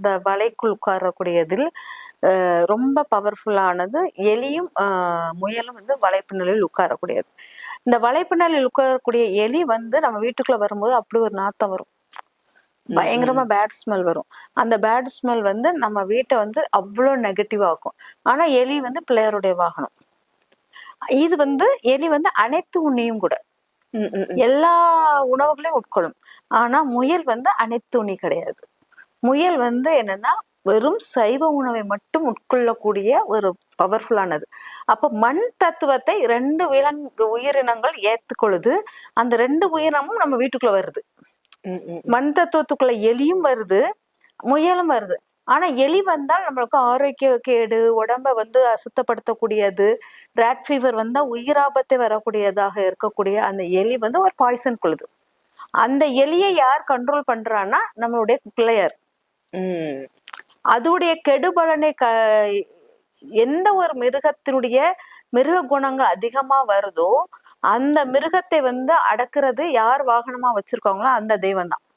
அந்த வலைக்குள் உட்காரக்கூடியதில் ரொம்ப பவர்ஃபுல்லானது எலியும் முயலும் வந்து வலைப்பின்னலில் உட்காரக்கூடியது. இந்த வலைப்பின்னலில் உட்காரக்கூடிய எலி வந்து நம்ம வீட்டுக்குள்ள வரும்போது அப்படி ஒரு நாத்தம் வரும். பயங்கரமா பேட் ஸ்மெல் வரும். அந்த பேட் ஸ்மெல் வந்து நம்ம வீட்டை வந்து அவ்வளோ நெகட்டிவ் ஆக்கும். ஆனா எலி வந்து பிள்ளையருடைய வாகனம். இது வந்து எலி வந்து அனைத்து உண்ணியும் கூட. எல்லா உணவுகளையும் உட்கொள்ளும். ஆனா முயல் வந்து அனைத்து உண்ணி கிடையாது. முயல் வந்து என்னன்னா வெறும் சைவ உணவை மட்டும் உட்கொள்ளக்கூடிய ஒரு பவர்ஃபுல்லானது அப்போ மண் தத்துவத்தை ரெண்டு விலங்கு உயிரினங்கள் ஏத்துக்கொள்ளுது அந்த ரெண்டு உயிரினமும் நம்ம வீட்டுக்குள்ள வருது. மண் தத்துவத்துக்குள்ள எலியும் வருது முயலும் வருது. ஆனா எலி வந்தால் நம்மளுக்கு ஆரோக்கிய கேடு உடம்ப வந்து அசுத்தப்படுத்தக்கூடியது ராட் ஃபீவர் வந்தா உயிராபத்தை வரக்கூடியதாக இருக்கக்கூடிய அந்த எலி வந்து ஒரு பாய்சன் கொள்ளுது அந்த எலியை யார் கண்ட்ரோல் பண்றான்னா நம்மளுடைய பிள்ளையர். அதோடைய கெடுபலனை க எந்த ஒரு மிருகத்தினுடைய மிருக குணங்கள் அதிகமா வருதோ அந்த மிருகத்தை வந்து அடக்குறது யார் வாகனமா வச்சிருக்காங்களோ அந்த தெய்வம் தான்